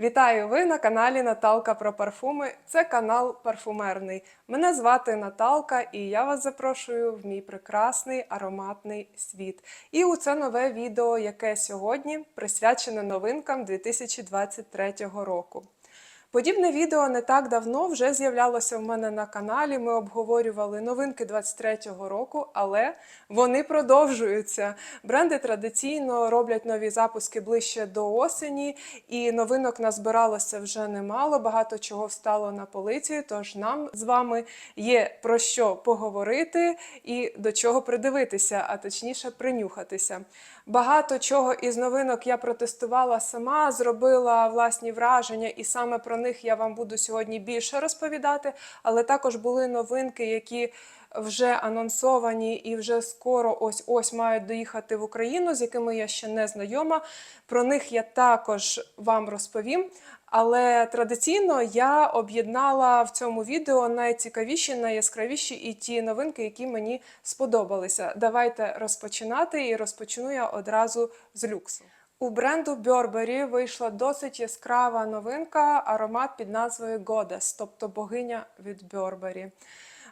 Вітаю! Ви на каналі Наталка про парфуми. Це канал парфумерний. Мене звати Наталка, і я вас запрошую в мій прекрасний ароматний світ. І у це нове відео, яке сьогодні присвячене новинкам 2023 року. Подібне відео не так давно вже з'являлося в мене на каналі. Ми обговорювали новинки 23-го року, але вони продовжуються. Бренди традиційно роблять нові запуски ближче до осені, і новинок назбиралося вже немало. Багато чого встало на полиці. Тож нам з вами є про що поговорити і до чого придивитися, а точніше принюхатися. Багато чого із новинок я протестувала сама, зробила власні враження, і саме про них я вам буду сьогодні більше розповідати. Але також були новинки, які вже анонсовані і вже скоро ось ось мають доїхати в Україну, з якими я ще не знайома. Про них я також вам розповім. Але традиційно я об'єднала в цьому відео найцікавіші, найяскравіші і ті новинки, які мені сподобалися. Давайте розпочинати і розпочну я одразу з люксу. У бренду Burberry вийшла досить яскрава новинка, аромат під назвою Goddess, тобто богиня від Burberry.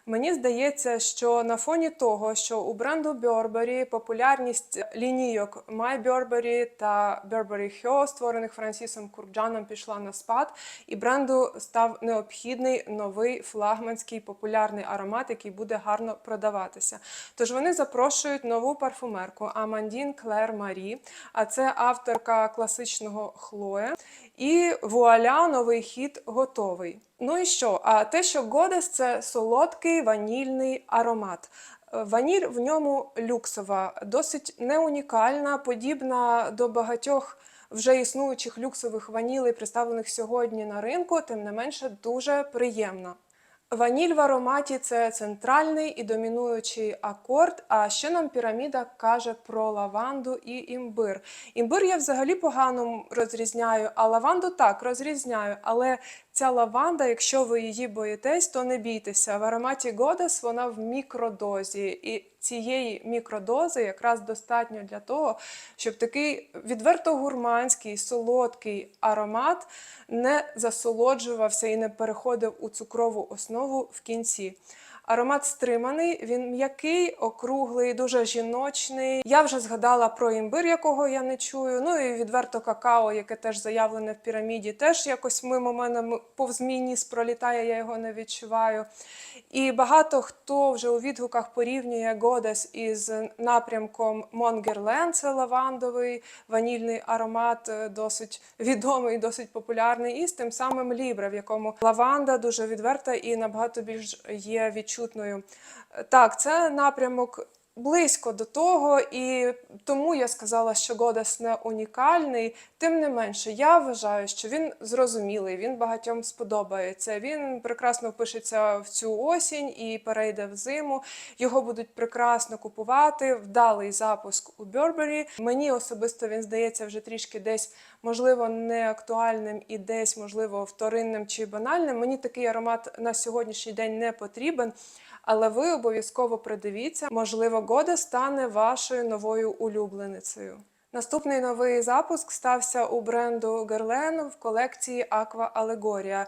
Мені здається, що на фоні того, що у бренду Burberry популярність лінійок My Burberry та Burberry Hyo, створених Франсісом Курджаном, пішла на спад, і бренду став необхідний новий флагманський популярний аромат, який буде гарно продаватися. Тож вони запрошують нову парфумерку Амандін Клер Марі, а це авторка класичного Хлоя. І вуаля, новий хіт готовий. Ну і що? А те, що Годес це солодкий ванільний аромат. Е, Ваніль в ньому люксова, досить не унікальна, подібна до багатьох вже існуючих люксових ванілей, представлених сьогодні на ринку, тим не менше дуже приємна. Ваніль в ароматі це центральний і домінуючий акорд. А ще нам піраміда каже про лаванду і імбир. Імбир я взагалі погано розрізняю, а лаванду так розрізняю. Але ця лаванда, якщо ви її боїтесь, то не бійтеся. В ароматі Goddess вона в мікродозі. І цієї мікродози якраз достатньо для того, щоб такий відверто гурманський, солодкий аромат не засолоджувався і не переходив у цукрову основу в кінці. Аромат стриманий, він м'який, округлий, дуже жіночний. Я вже згадала про імбир, якого я не чую. Ну і відверто какао, яке теж заявлене в піраміді, теж якось мимо мене повз пролітає, я його не відчуваю. І багато хто вже у відгуках порівнює Годес із напрямком Монгерленд, це лавандовий ванільний аромат, е, досить відомий, досить популярний, і з тим самим Лібре, в якому лаванда дуже відверта і набагато більш є відчутною. Так, це напрямок близько до того, і тому я сказала, що Годес не унікальний. Тим не менше, я вважаю, що він зрозумілий, він багатьом сподобається. Він прекрасно впишеться в цю осінь і перейде в зиму. Його будуть прекрасно купувати. Вдалий запуск у Burberry. Мені особисто він здається вже трішки десь, можливо, не актуальним і десь, можливо, вторинним чи банальним. Мені такий аромат на сьогоднішній день не потрібен. Але ви обов'язково придивіться, можливо, Года стане вашою новою улюбленицею. Наступний новий запуск стався у бренду Guerlain в колекції Aqua Allegoria.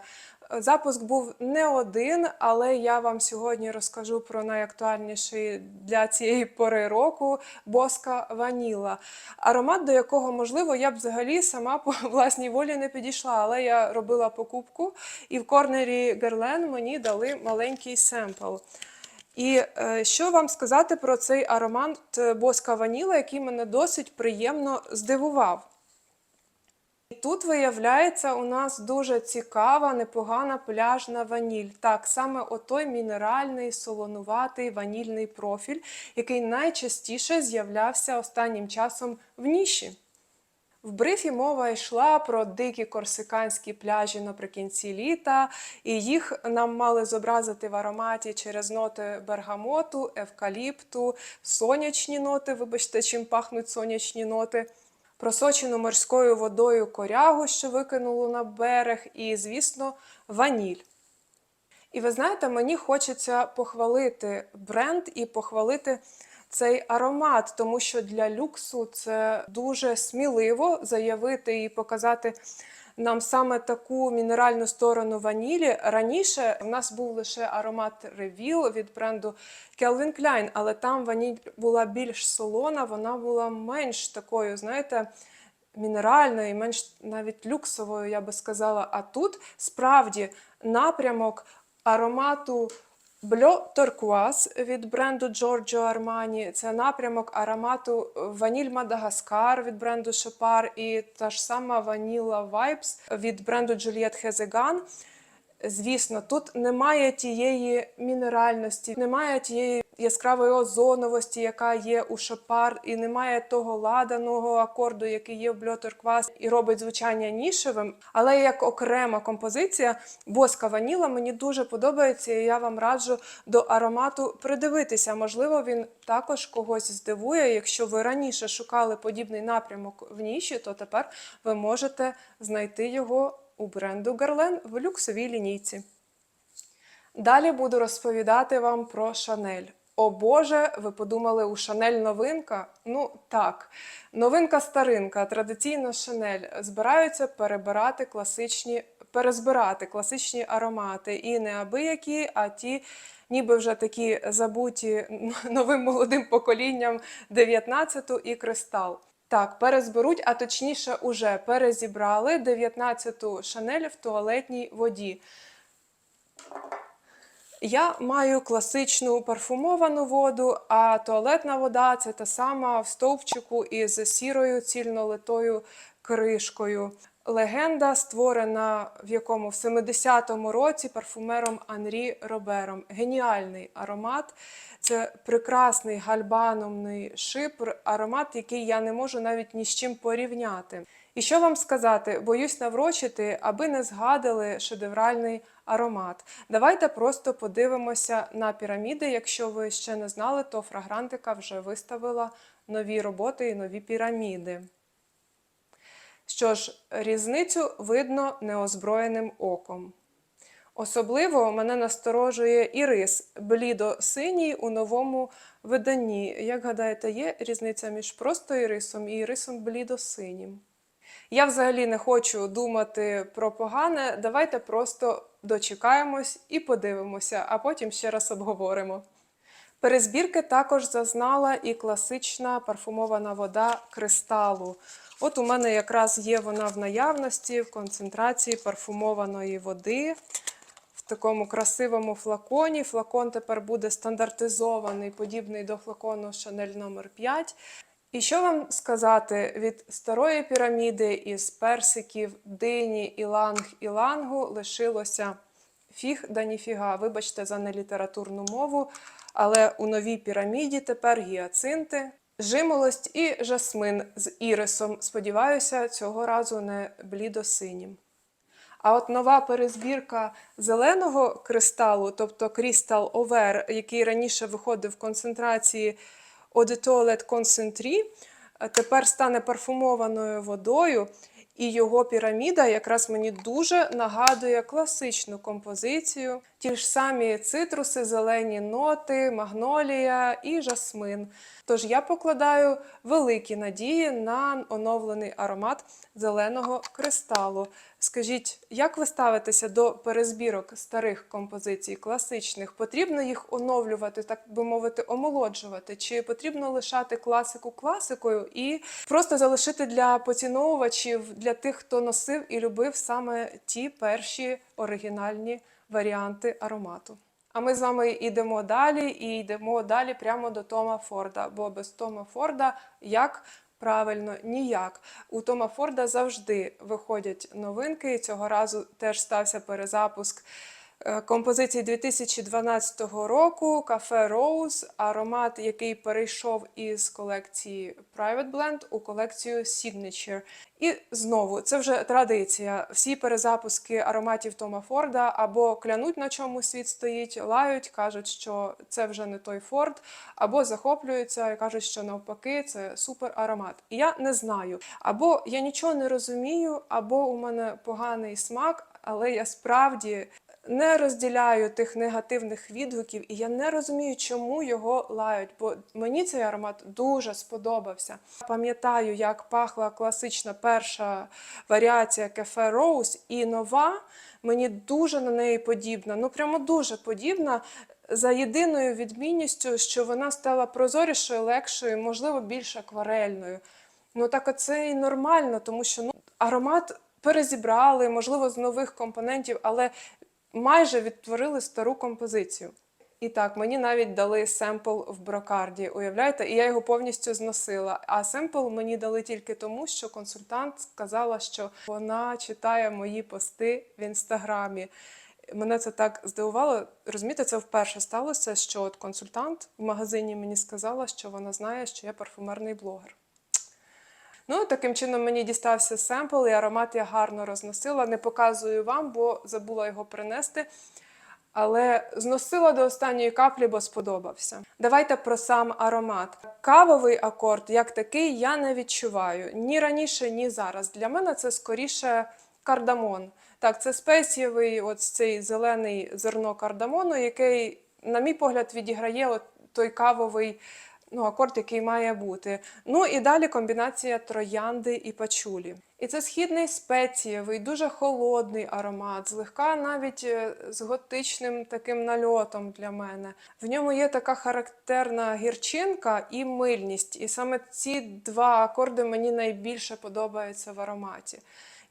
Запуск був не один, але я вам сьогодні розкажу про найактуальніший для цієї пори року боска Ваніла. Аромат, до якого, можливо, я б взагалі сама по власній волі не підійшла, але я робила покупку, і в корнері Guerlain мені дали маленький семпл. І е, що вам сказати про цей аромат боска ваніла, який мене досить приємно здивував. Тут виявляється у нас дуже цікава, непогана пляжна ваніль. Так, саме отой мінеральний, солонуватий ванільний профіль, який найчастіше з'являвся останнім часом в ніші. В брифі мова йшла про дикі корсиканські пляжі наприкінці літа, і їх нам мали зобразити в ароматі через ноти бергамоту, евкаліпту, сонячні ноти, вибачте, чим пахнуть сонячні ноти, просочену морською водою корягу, що викинуло на берег, і, звісно, ваніль. І ви знаєте, мені хочеться похвалити бренд і похвалити цей аромат, тому що для люксу це дуже сміливо заявити і показати нам саме таку мінеральну сторону ванілі. Раніше в нас був лише аромат ревіл від бренду Calvin Klein, але там ваніль була більш солона, вона була менш такою, знаєте, мінеральною, менш навіть люксовою, я би сказала. А тут справді напрямок аромату Бльо Торкуаз від бренду Giorgio Armani. Це напрямок аромату Ваніль Мадагаскар від бренду Шопар і та ж сама Ваніла Vibes від бренду Juliette Хезеган. Звісно, тут немає тієї мінеральності, немає тієї яскравої озоновості, яка є у шопар, і немає того ладаного акорду, який є в бльоторквас, і робить звучання нішевим. Але як окрема композиція, боска ваніла мені дуже подобається, і я вам раджу до аромату придивитися. Можливо, він також когось здивує. Якщо ви раніше шукали подібний напрямок в ніші, то тепер ви можете знайти його у бренду Гарлен в люксовій лінійці. Далі буду розповідати вам про Шанель. О Боже, ви подумали, у Шанель новинка? Ну так, новинка старинка, традиційно Шанель збираються перебирати класичні, перезбирати класичні аромати. І не абиякі, а ті, ніби вже такі забуті новим молодим поколінням 19-ту і кристал. Так, перезберуть, а точніше, уже перезібрали 19-ту шанель в туалетній воді. Я маю класичну парфумовану воду, а туалетна вода це та сама в стовпчику із сірою цільнолитою кришкою. Легенда створена в якому в 70-му році парфумером Анрі Робером. Геніальний аромат. Це прекрасний гальбаномний шипр, аромат, який я не можу навіть ні з чим порівняти. І що вам сказати, боюсь наврочити, аби не згадали шедевральний аромат. Давайте просто подивимося на піраміди. Якщо ви ще не знали, то фрагрантика вже виставила нові роботи і нові піраміди. Що ж, різницю видно неозброєним оком. Особливо мене насторожує ірис блідо-синій у новому виданні. Як гадаєте, є різниця між просто ірисом і ірисом блідо-синім? Я взагалі не хочу думати про погане. Давайте просто дочекаємось і подивимося, а потім ще раз обговоримо. Перезбірки також зазнала і класична парфумована вода кристалу. От у мене якраз є вона в наявності в концентрації парфумованої води в такому красивому флаконі. Флакон тепер буде стандартизований, подібний до флакону Chanel номер 5 І що вам сказати від старої піраміди із персиків, дині, іланг, ілангу лишилося фіг да ніфіга. Вибачте за нелітературну мову. Але у новій піраміді тепер гіацинти, жимолость і жасмин з ірисом. Сподіваюся, цього разу не блідо-синім. А от нова перезбірка зеленого кристалу, тобто Crystal Over, який раніше виходив в концентрації Eau de тепер стане парфумованою водою. І його піраміда якраз мені дуже нагадує класичну композицію. Ті ж самі цитруси, зелені ноти, магнолія і жасмин. Тож я покладаю великі надії на оновлений аромат зеленого кристалу. Скажіть, як ви ставитеся до перезбірок старих композицій, класичних? Потрібно їх оновлювати, так би мовити, омолоджувати? Чи потрібно лишати класику класикою і просто залишити для поціновувачів, для тих, хто носив і любив саме ті перші оригінальні варіанти аромату? А ми з вами йдемо далі і йдемо далі прямо до Тома Форда. Бо без Тома Форда як правильно ніяк. У Тома Форда завжди виходять новинки. І цього разу теж стався перезапуск композиції 2012 року Кафе Rose, аромат, який перейшов із колекції Private Blend у колекцію Signature. І знову це вже традиція. Всі перезапуски ароматів Тома Форда або клянуть на чому світ стоїть, лають, кажуть, що це вже не той Форд, або захоплюються і кажуть, що навпаки це супер аромат. І я не знаю. Або я нічого не розумію, або у мене поганий смак, але я справді не розділяю тих негативних відгуків, і я не розумію, чому його лають, бо мені цей аромат дуже сподобався. Пам'ятаю, як пахла класична перша варіація кафе Роуз, і нова мені дуже на неї подібна. Ну прямо дуже подібна. За єдиною відмінністю, що вона стала прозорішою, легшою, можливо, більш акварельною. Ну так оце і нормально, тому що ну, аромат перезібрали, можливо, з нових компонентів, але майже відтворили стару композицію. І так, мені навіть дали семпл в брокарді, уявляєте, і я його повністю зносила. А семпл мені дали тільки тому, що консультант сказала, що вона читає мої пости в інстаграмі. Мене це так здивувало. Розумієте, це вперше сталося, що от консультант в магазині мені сказала, що вона знає, що я парфумерний блогер. Ну, таким чином мені дістався семпл, і аромат я гарно розносила. Не показую вам, бо забула його принести. Але зносила до останньої каплі, бо сподобався. Давайте про сам аромат. Кавовий акорд, як такий, я не відчуваю ні раніше, ні зараз. Для мене це скоріше кардамон. Так, це спецієвий, от цей зелений зерно кардамону, який, на мій погляд, відіграє от той кавовий ну, акорд, який має бути. Ну і далі комбінація троянди і пачулі. І це східний спецієвий, дуже холодний аромат, злегка навіть е, з готичним таким нальотом для мене. В ньому є така характерна гірчинка і мильність. І саме ці два акорди мені найбільше подобаються в ароматі.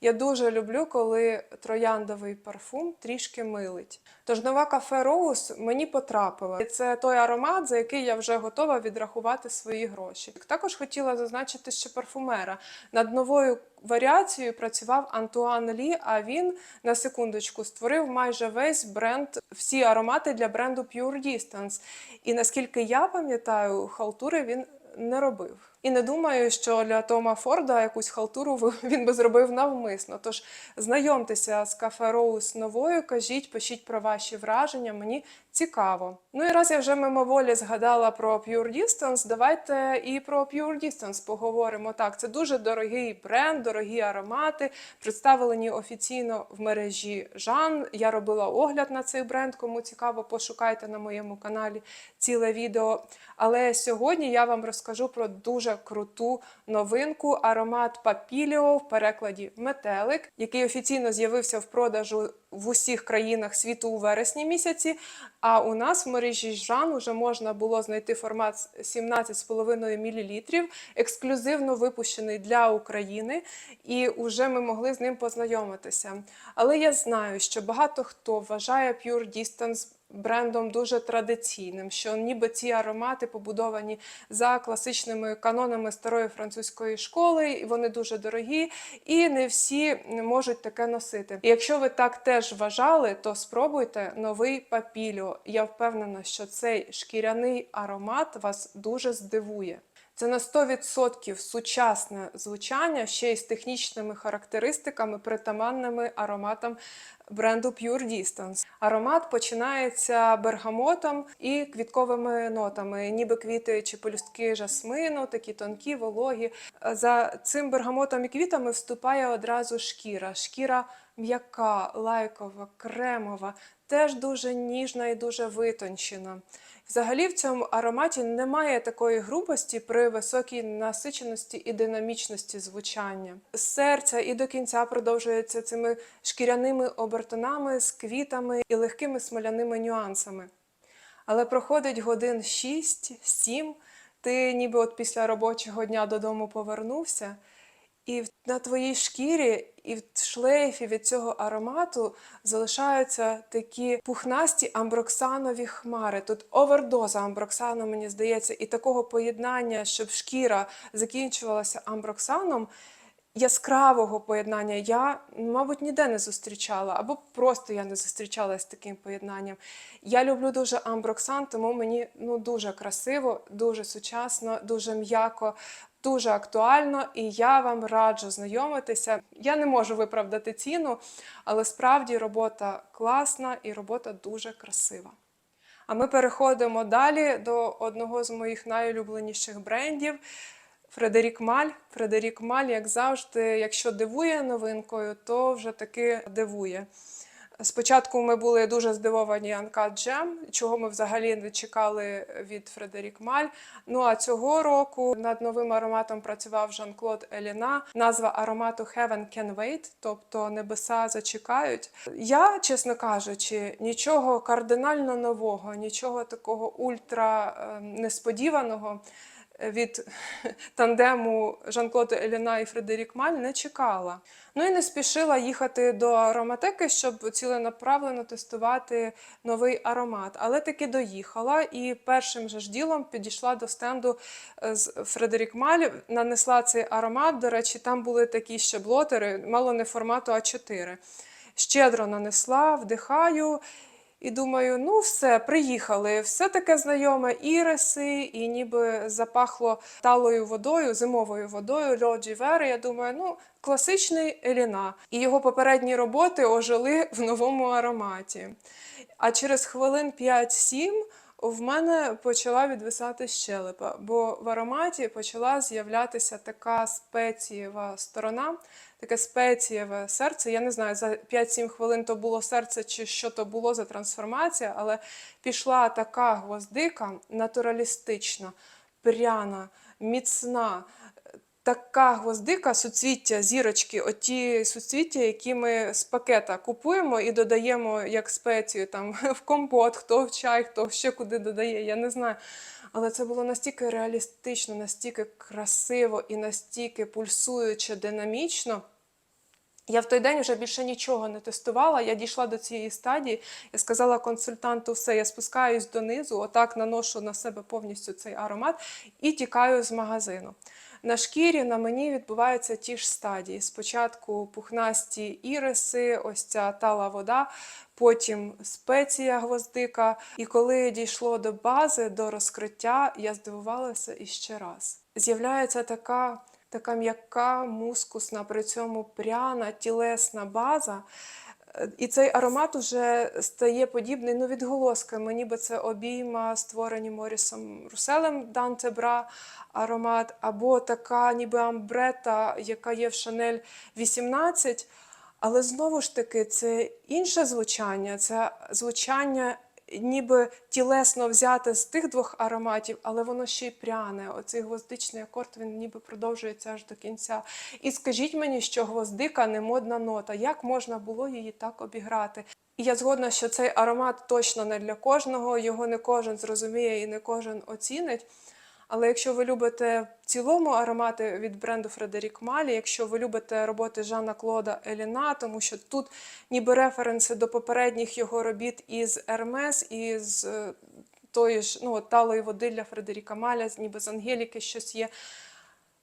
Я дуже люблю, коли трояндовий парфум трішки милить. Тож нова кафе Роуз мені потрапила. Це той аромат, за який я вже готова відрахувати свої гроші. Також хотіла зазначити ще парфумера. Над новою варіацією працював Антуан Лі, а він на секундочку створив майже весь бренд, всі аромати для бренду Pure Distance. І наскільки я пам'ятаю, халтури він не робив. І не думаю, що для Тома Форда якусь халтуру він би зробив навмисно. Тож знайомтеся з кафе Роуз новою, кажіть, пишіть про ваші враження, мені цікаво. Ну і раз я вже мимоволі згадала про Pure Distance, давайте і про Pure Distance поговоримо. Так, це дуже дорогий бренд, дорогі аромати, представлені офіційно в мережі Жан. Я робила огляд на цей бренд. Кому цікаво, пошукайте на моєму каналі ціле відео. Але сьогодні я вам розкажу про дуже круту новинку аромат Папіліо в перекладі метелик, який офіційно з'явився в продажу в усіх країнах світу у вересні місяці. А у нас в мережі Жан вже можна було знайти формат 17,5 мл, ексклюзивно випущений для України, і вже ми могли з ним познайомитися. Але я знаю, що багато хто вважає Pure Distance брендом дуже традиційним, що ніби ці аромати побудовані за класичними канонами старої французької школи, і вони дуже дорогі, і не всі можуть таке носити. І якщо ви так теж вважали, то спробуйте новий папіліо. Я впевнена, що цей шкіряний аромат вас дуже здивує. Це на 100% сучасне звучання ще й з технічними характеристиками, притаманними ароматам бренду Pure Distance. Аромат починається бергамотом і квітковими нотами, ніби квіти чи полюстки жасмину, такі тонкі, вологі. За цим бергамотом і квітами вступає одразу шкіра. Шкіра м'яка, лайкова, кремова, теж дуже ніжна і дуже витончена. Взагалі в цьому ароматі немає такої грубості при високій насиченості і динамічності звучання. З серця і до кінця продовжується цими шкіряними обертонами з квітами і легкими смоляними нюансами. Але проходить годин 6-7, ти ніби от після робочого дня додому повернувся. І на твоїй шкірі і в шлейфі від цього аромату залишаються такі пухнасті амброксанові хмари. Тут овердоза амброксану, мені здається, і такого поєднання, щоб шкіра закінчувалася амброксаном. Яскравого поєднання я, мабуть, ніде не зустрічала, або просто я не зустрічалася з таким поєднанням. Я люблю дуже амброксан, тому мені ну, дуже красиво, дуже сучасно, дуже м'яко, дуже актуально, і я вам раджу знайомитися. Я не можу виправдати ціну, але справді робота класна і робота дуже красива. А ми переходимо далі до одного з моїх найулюбленіших брендів. Фредерік Маль. Фредерік Маль, як завжди, якщо дивує новинкою, то вже таки дивує. Спочатку ми були дуже здивовані Gem, чого ми взагалі не чекали від Фредерік Маль. Ну а цього року над новим ароматом працював Жан-Клод Еліна. Назва аромату Heaven Can Wait, тобто небеса зачекають. Я, чесно кажучи, нічого кардинально нового, нічого такого ультра е, несподіваного від тандему Жан-Клод Еліна і Фредерік Маль не чекала. Ну і не спішила їхати до ароматеки, щоб ціленаправлено тестувати новий аромат. Але таки доїхала і першим же ж ділом підійшла до стенду е, з Фредерік Маль, нанесла цей аромат. До речі, там були такі ще блотери, мало не формату А4. Щедро нанесла, вдихаю. І думаю, ну все, приїхали. Все таке знайоме іриси, і ніби запахло талою водою, зимовою водою, Льоджі Вери. Я думаю, ну класичний Еліна. І його попередні роботи ожили в новому ароматі. А через хвилин 5-7 в мене почала відвисати щелепа, бо в ароматі почала з'являтися така спецієва сторона, таке спецієве серце. Я не знаю, за 5-7 хвилин то було серце чи що то було за трансформація, але пішла така гвоздика натуралістична, пряна, міцна. Така гвоздика, суцвіття, зірочки, оті суцвіття, які ми з пакета купуємо і додаємо як спецію там в компот, хто в чай, хто ще куди додає, я не знаю. Але це було настільки реалістично, настільки красиво і настільки пульсуюче, динамічно. Я в той день вже більше нічого не тестувала. Я дійшла до цієї стадії. Я сказала консультанту, все, я спускаюсь донизу, отак наношу на себе повністю цей аромат і тікаю з магазину. На шкірі на мені відбуваються ті ж стадії. Спочатку пухнасті іриси, ось ця тала вода, потім спеція гвоздика. І коли дійшло до бази, до розкриття, я здивувалася іще раз. З'являється така, така м'яка, мускусна, при цьому пряна, тілесна база. І цей аромат вже стає подібний ну, відголосками, ніби це обійма, створені Морісом Руселем Данте Бра аромат, або така ніби амбрета, яка є в Шанель 18. Але знову ж таки, це інше звучання, це звучання ніби тілесно взяти з тих двох ароматів, але воно ще й пряне. Оцей гвоздичний акорд він ніби продовжується аж до кінця. І скажіть мені, що гвоздика не модна нота. Як можна було її так обіграти? І я згодна, що цей аромат точно не для кожного, його не кожен зрозуміє і не кожен оцінить. Але якщо ви любите в цілому аромати від бренду Фредерік Малі, якщо ви любите роботи Жана Клода Еліна, тому що тут ніби референси до попередніх його робіт із Ермес, із е, тої ж ну, талої води для Фредеріка Маля, ніби з Ангеліки щось є.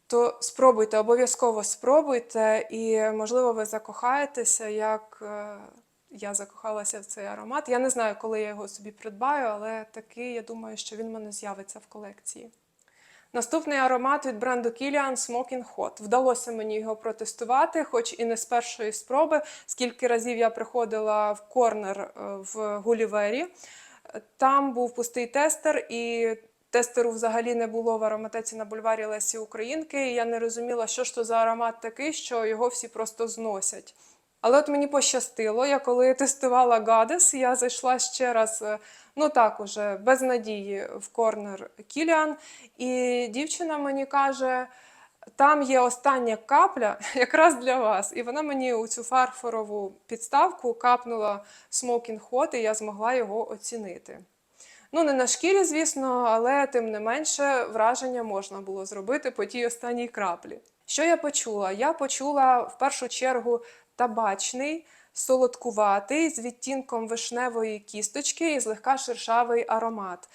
То спробуйте, обов'язково спробуйте, і можливо ви закохаєтеся, як е, я закохалася в цей аромат. Я не знаю, коли я його собі придбаю, але таки я думаю, що він в мене з'явиться в колекції. Наступний аромат від бренду Kilian Smoking Hot. Вдалося мені його протестувати, хоч і не з першої спроби. Скільки разів я приходила в корнер е, в Гулівері. Там був пустий тестер, і тестеру взагалі не було в ароматеці на бульварі Лесі Українки. І я не розуміла, що ж то за аромат такий, що його всі просто зносять. Але от мені пощастило, я коли тестувала Гадес, я зайшла ще раз, е, ну так уже без надії в корнер Кіліан, і дівчина мені каже: там є остання капля якраз для вас. І вона мені у цю фарфорову підставку капнула Smoking Hot, і я змогла його оцінити. Ну, не на шкірі, звісно, але тим не менше враження можна було зробити по тій останній краплі. Що я почула? Я почула в першу чергу табачний, солодкуватий, з відтінком вишневої кісточки і злегка шершавий аромат.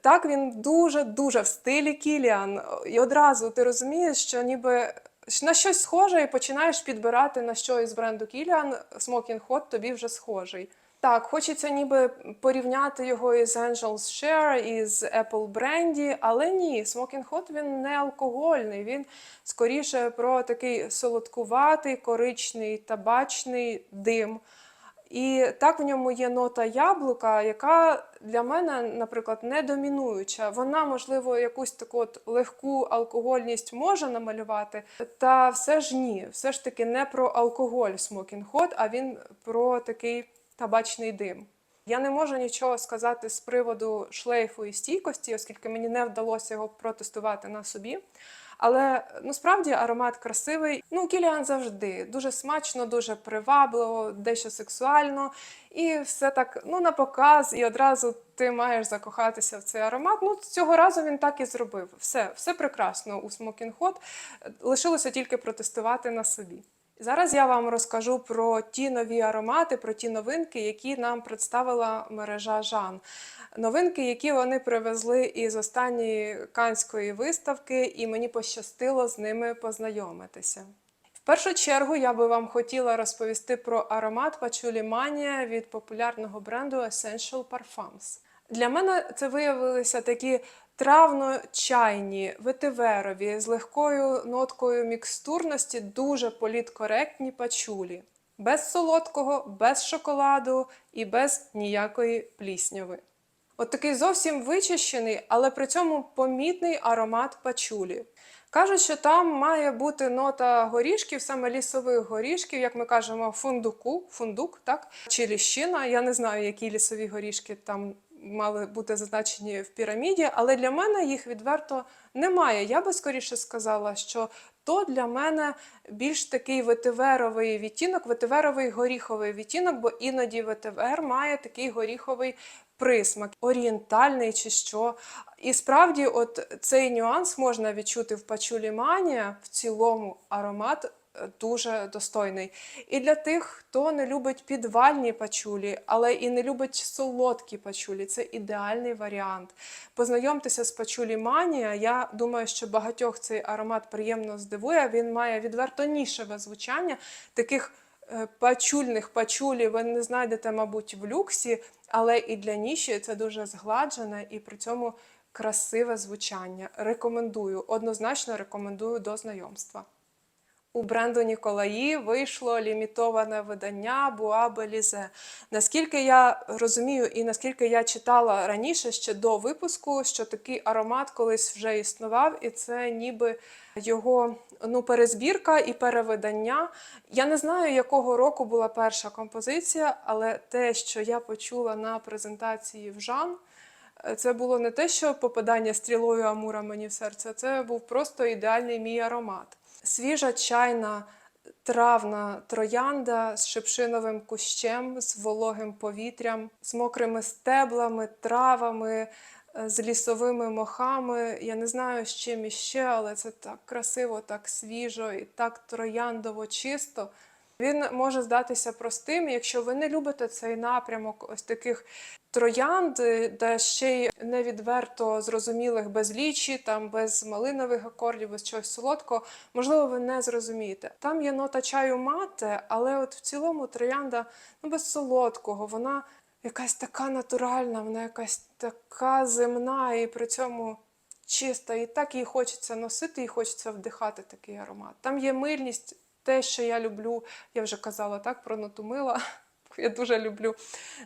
Так, він дуже-дуже в стилі Кіліан. І одразу ти розумієш, що ніби на щось схоже, і починаєш підбирати на що із бренду Кіліан. Smoking Hot тобі вже схожий. Так, хочеться ніби порівняти його із Angel's Share, із Apple Brandy, але ні, Smoking Hot він не алкогольний, він скоріше про такий солодкуватий, коричний, табачний дим. І так в ньому є нота яблука, яка для мене, наприклад, не домінуюча. Вона, можливо, якусь таку от легку алкогольність може намалювати, та все ж ні, все ж таки не про алкоголь Smoking Hot, а він про такий табачний дим. Я не можу нічого сказати з приводу шлейфу і стійкості, оскільки мені не вдалося його протестувати на собі. Але ну справді аромат красивий. Ну, Кіліан завжди дуже смачно, дуже привабливо, дещо сексуально, і все так ну на показ, і одразу ти маєш закохатися в цей аромат. Ну цього разу він так і зробив. Все, все прекрасно у Smoking Hot. Лишилося тільки протестувати на собі. Зараз я вам розкажу про ті нові аромати, про ті новинки, які нам представила мережа Жан. Новинки, які вони привезли із останньої канської виставки, і мені пощастило з ними познайомитися. В першу чергу я би вам хотіла розповісти про аромат Пачулі Манія від популярного бренду Essential Parfums. Для мене це виявилися такі травно-чайні, ветиверові, з легкою ноткою мікстурності, дуже політкоректні пачулі. Без солодкого, без шоколаду і без ніякої плісняви. От такий зовсім вичищений, але при цьому помітний аромат пачулі. Кажуть, що там має бути нота горішків, саме лісових горішків, як ми кажемо, фундуку, фундук, так? Чи ліщина. Я не знаю, які лісові горішки там мали бути зазначені в піраміді, але для мене їх відверто немає. Я би скоріше сказала, що то для мене більш такий ветиверовий відтінок, ветиверовий горіховий відтінок, бо іноді ветивер має такий горіховий присмак, орієнтальний чи що. І справді, от цей нюанс можна відчути в пачулі манія. В цілому аромат дуже достойний. І для тих, хто не любить підвальні пачулі, але і не любить солодкі пачулі, це ідеальний варіант. Познайомтеся з пачулі манія. Я думаю, що багатьох цей аромат приємно здивує. Він має відверто нішеве звучання таких. е, Пачульних пачулі ви не знайдете, мабуть, в люксі, але і для ніші це дуже згладжене і при цьому красиве звучання. Рекомендую, однозначно рекомендую до знайомства. У бренду Ніколаї вийшло лімітоване видання Буа Белізе. Наскільки я розумію, і наскільки я читала раніше ще до випуску, що такий аромат колись вже існував, і це ніби його ну, перезбірка і перевидання. Я не знаю, якого року була перша композиція, але те, що я почула на презентації в Жан. Це було не те, що попадання стрілою Амура мені в серце, це був просто ідеальний мій аромат. Свіжа чайна травна троянда з шипшиновим кущем, з вологим повітрям, з мокрими стеблами, травами, е, з лісовими мохами. Я не знаю з чим іще, але це так красиво, так свіжо і так трояндово чисто. Він може здатися простим, якщо ви не любите цей напрямок ось таких троянд, е, де ще й невідверто зрозумілих без лічі, там без малинових акордів, без чогось солодкого, можливо, ви не зрозумієте. Там є нота чаю мате, але от в цілому троянда ну, без солодкого, вона якась така натуральна, вона якась така земна і при цьому чиста. І так їй хочеться носити, і хочеться вдихати такий аромат. Там є мильність те, що я люблю, я вже казала так про ноту мила. Я дуже люблю.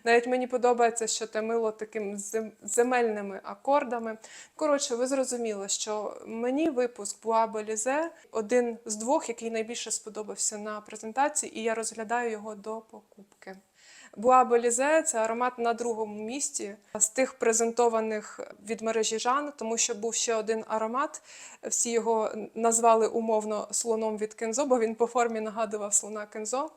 Навіть мені подобається, що те мило таким земельними акордами. Коротше, ви зрозуміли, що мені випуск Буа Белізе один з двох, який найбільше сподобався на презентації, і я розглядаю його до покупки. Буа Белізе це аромат на другому місці з тих презентованих від мережі Жан, тому що був ще один аромат. Всі його назвали умовно слоном від Кензо, бо він по формі нагадував слона Кензо.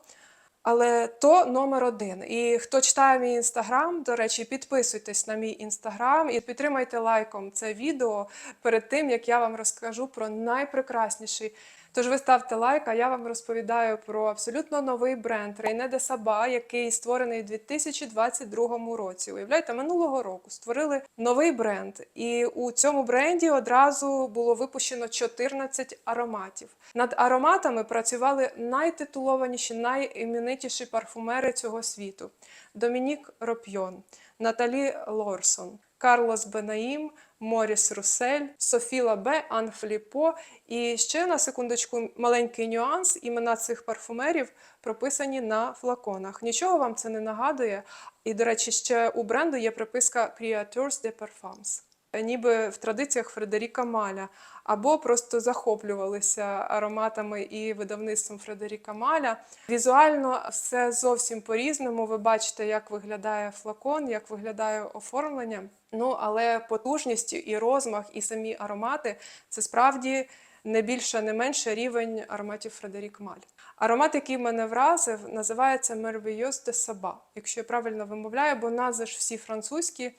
Але то номер один. І хто читає мій інстаграм, до речі, підписуйтесь на мій інстаграм і підтримайте лайком це відео перед тим, як я вам розкажу про найпрекрасніший. Тож ви ставте лайк, а я вам розповідаю про абсолютно новий бренд Рейне де Саба, який створений у 2022 році. Уявляєте, минулого року створили новий бренд, і у цьому бренді одразу було випущено 14 ароматів. Над ароматами працювали найтитулованіші, найіменитіші парфумери цього світу: Домінік Ропьйон, Наталі Лорсон. Карлос Бенаїм, Моріс Русель, Софіла Лабе, Ан Фліпо. І ще на секундочку маленький нюанс. Імена цих парфумерів прописані на флаконах. Нічого вам це не нагадує. І, до речі, ще у бренду є приписка Createurs de Parfums. Ніби в традиціях Фредеріка Маля, або просто захоплювалися ароматами і видавництвом Фредеріка Маля. Візуально все зовсім по-різному. Ви бачите, як виглядає флакон, як виглядає оформлення. Ну але потужність і розмах, і самі аромати це справді не більше, не менше рівень ароматів Фредерік Маль. Аромат, який мене вразив, називається Merveilleuse de Saba, якщо я правильно вимовляю, бо назви ж всі французькі,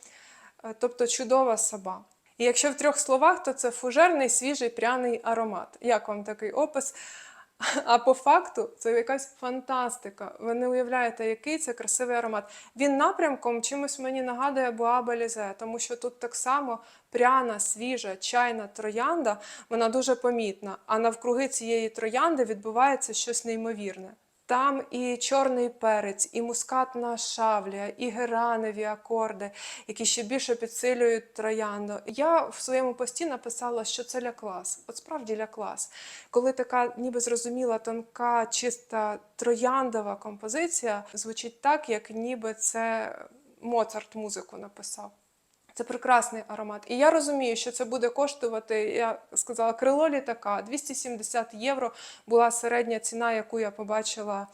тобто чудова саба. І якщо в трьох словах, то це фужерний, свіжий, пряний аромат. Як вам такий опис? А по факту це якась фантастика. Ви не уявляєте, який це красивий аромат. Він напрямком чимось мені нагадує Боа Белізе, тому що тут так само пряна, свіжа, чайна троянда, вона дуже помітна. А навкруги цієї троянди відбувається щось неймовірне. Там і чорний перець, і мускатна шавлія, і гераневі акорди, які ще більше підсилюють троянду. Я в своєму пості написала, що це ля клас. От справді ля клас. Коли така ніби зрозуміла, тонка, чиста трояндова композиція звучить так, як ніби це Моцарт музику написав. Це прекрасний аромат. І я розумію, що це буде коштувати, я сказала, крило літака 270 євро була середня ціна, яку я побачила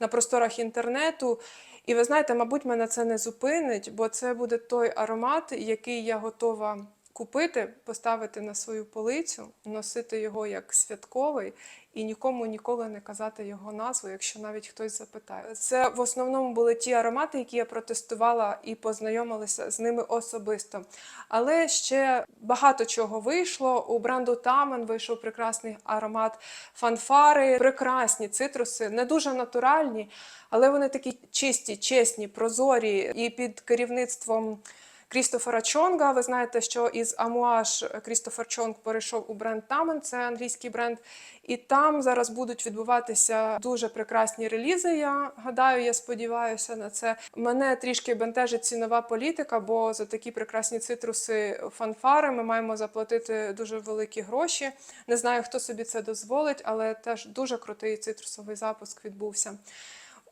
на просторах інтернету. І ви знаєте, мабуть, мене це не зупинить, бо це буде той аромат, який я готова купити, поставити на свою полицю, носити його як святковий і нікому ніколи не казати його назву, якщо навіть хтось запитає. Це в основному були ті аромати, які я протестувала і познайомилася з ними особисто. Але ще багато чого вийшло. У бренду Тамен вийшов прекрасний аромат фанфари, прекрасні цитруси, не дуже натуральні, але вони такі чисті, чесні, прозорі і під керівництвом. Крістофера Чонга. Ви знаєте, що із Амуаш Крістофер Чонг перейшов у бренд Тамен, це англійський бренд. І там зараз будуть відбуватися дуже прекрасні релізи. Я гадаю, я сподіваюся на це. Мене трішки бентежить цінова політика, бо за такі прекрасні цитруси фанфари ми маємо заплатити дуже великі гроші. Не знаю, хто собі це дозволить, але теж дуже крутий цитрусовий запуск відбувся.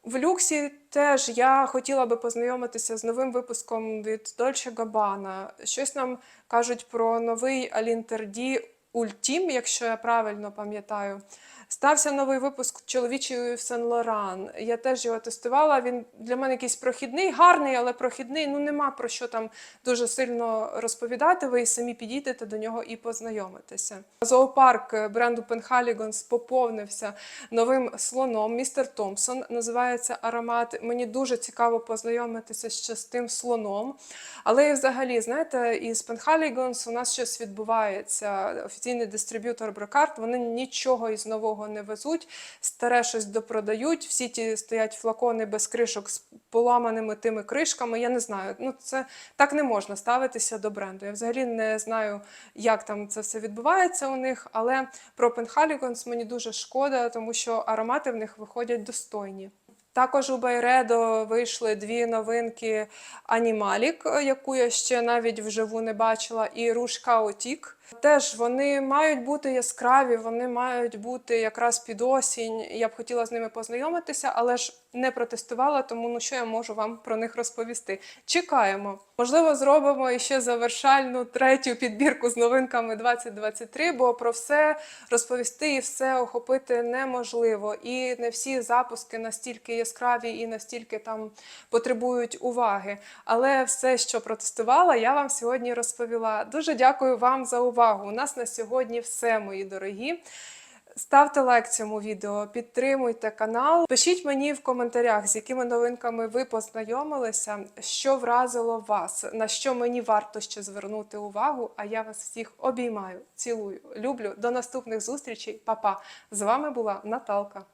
В люксі теж я хотіла би познайомитися з новим випуском від Dolce Gabbana. Щось нам кажуть про новий Алінтерді Ультім, якщо я правильно пам'ятаю. Стався новий випуск чоловічої Сен Лоран. Я теж його тестувала. Він для мене якийсь прохідний, гарний, але прохідний. Ну нема про що там дуже сильно розповідати. Ви і самі підійдете до нього і познайомитеся. Зоопарк бренду Пенхалігонс поповнився новим слоном. Містер Томпсон називається аромат. Мені дуже цікаво познайомитися ще з тим слоном. Але і взагалі, знаєте, із Пенхалігонс у нас щось відбувається. Офіційний дистриб'ютор Брокарт, вони нічого із нового не везуть, старе щось допродають. Всі ті стоять флакони без кришок з поламаними тими кришками. Я не знаю. Ну це так не можна ставитися до бренду. Я взагалі не знаю, як там це все відбувається у них. Але про Пенхалігонс мені дуже шкода, тому що аромати в них виходять достойні. Також у Байредо вийшли дві новинки Анімалік, яку я ще навіть вживу не бачила, і Руш Каотік. Теж вони мають бути яскраві, вони мають бути якраз під осінь. Я б хотіла з ними познайомитися, але ж не протестувала, тому ну що я можу вам про них розповісти. Чекаємо. Можливо, зробимо ще завершальну третю підбірку з новинками 2023, бо про все розповісти і все охопити неможливо. І не всі запуски настільки яскраві і настільки там потребують уваги. Але все, що протестувала, я вам сьогодні розповіла. Дуже дякую вам за увагу. У нас на сьогодні все, мої дорогі. Ставте лайк цьому відео, підтримуйте канал. Пишіть мені в коментарях, з якими новинками ви познайомилися, що вразило вас, на що мені варто ще звернути увагу. А я вас всіх обіймаю, цілую, люблю. До наступних зустрічей, Па-па. З вами була Наталка.